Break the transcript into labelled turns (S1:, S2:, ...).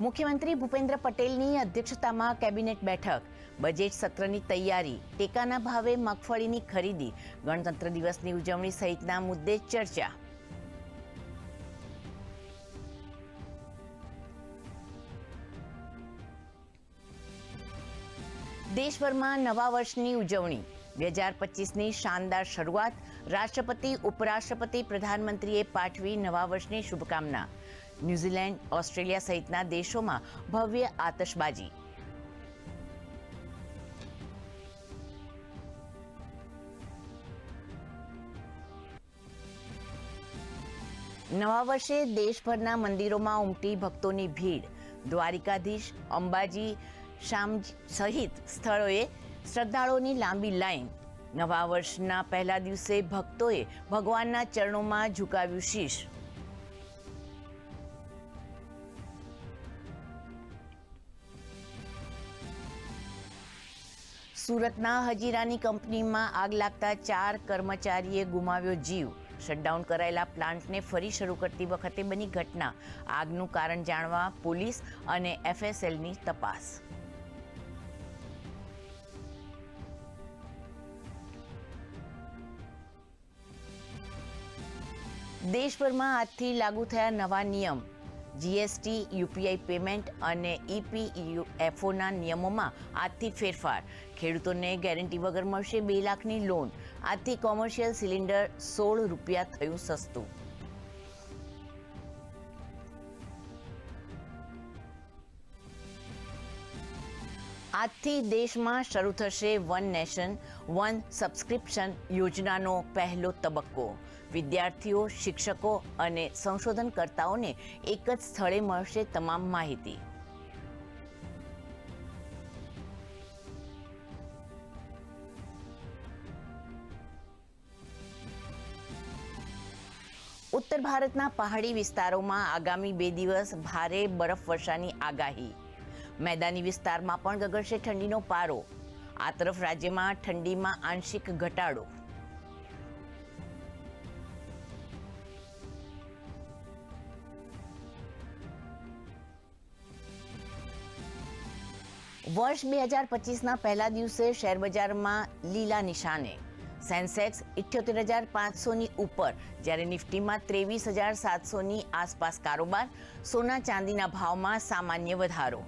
S1: મુખ્યમંત્રી ભૂપેન્દ્ર પટેલની અધ્યક્ષતામાં કેબિનેટ બેઠક. બજેટ સત્રની તૈયારી, ટેકાના ભાવે મગફળીની ખરીદી, ગણતંત્ર દિવસની ઉજવણી સહિતના મુદ્દે ચર્ચા. દેશભરમાં નવા વર્ષની ઉજવણી. બે હજાર પચીસની શાનદાર શરૂઆત રાષ્ટ્રપતિ, ઉપરાષ્ટ્રપતિ, પ્રધાનમંત્રીએ પાઠવી નવા વર્ષની શુભકામના. ન્યૂઝીલેન્ડ, ઓસ્ટ્રેલિયા સહિતના દેશોમાં ભવ્ય આતશબાજી. નવા વર્ષે દેશભરના મંદિરોમાં ઉમટી ભક્તોની ભીડ. દ્વારિકાધીશ અંબાજી શામ સહિત સ્થળોએ શ્રદ્ધાળુઓની લાંબી લાઈન. નવા વર્ષના પહેલા દિવસે ભક્તોએ ભગવાનના ચરણોમાં ઝુકાવ્યું શીશ. સુરતના હજીરાની કંપનીમાં આગ લાગતા ચાર કર્મચારીએ ગુમાવ્યો જીવ. શટડાઉન કરાયેલા પ્લાન્ટને ફરી શરૂ કરતી વખતે બની ઘટના. આગનું કારણ જાણવા પોલીસ અને એફએસએલની તપાસ. દેશભરમાં આજથી લાગુ થયા નવા નિયમ. જીએસટી, યુપીઆઈ પેમેન્ટ અને ઈપીએફઓના નિયમોમાં આજથી ફેરફાર. ખેડૂતોને ગેરંટી વગર મળશે બે લાખની લોન. આજથી કોમર્શિયલ સિલિન્ડર સોળ રૂપિયા થયું સસ્તું. આજથી દેશમાં શરૂ થશે વન નેશન વન સબસ્ક્રિપ્શન યોજનાનો પહેલો તબક્કો. વિદ્યાર્થીઓ, શિક્ષકો અને સંશોધનકર્તાઓને એક જ સ્થળે મળશે તમામ માહિતી. ઉત્તર ભારતના પહાડી વિસ્તારોમાં આગામી બે દિવસ ભારે બરફવર્ષાની આગાહી. મેદાની વિસ્તારમાં પણ ગગડશે ઠંડીનો પારો. આ તરફ રાજ્યમાં ઠંડીમાં આંશિક ઘટાડો. વર્ષ બે હજાર પચીસના પહેલા દિવસે શેરબજારમાં લીલા નિશાને. સેન્સેક્સ ઇઠ્યોતેર હજાર પાંચસોની ઉપર, જ્યારે નિફ્ટીમાં ત્રેવીસ હજાર સાતસોની આસપાસ કારોબાર, સોના ચાંદીના ભાવમાં સામાન્ય વધારો.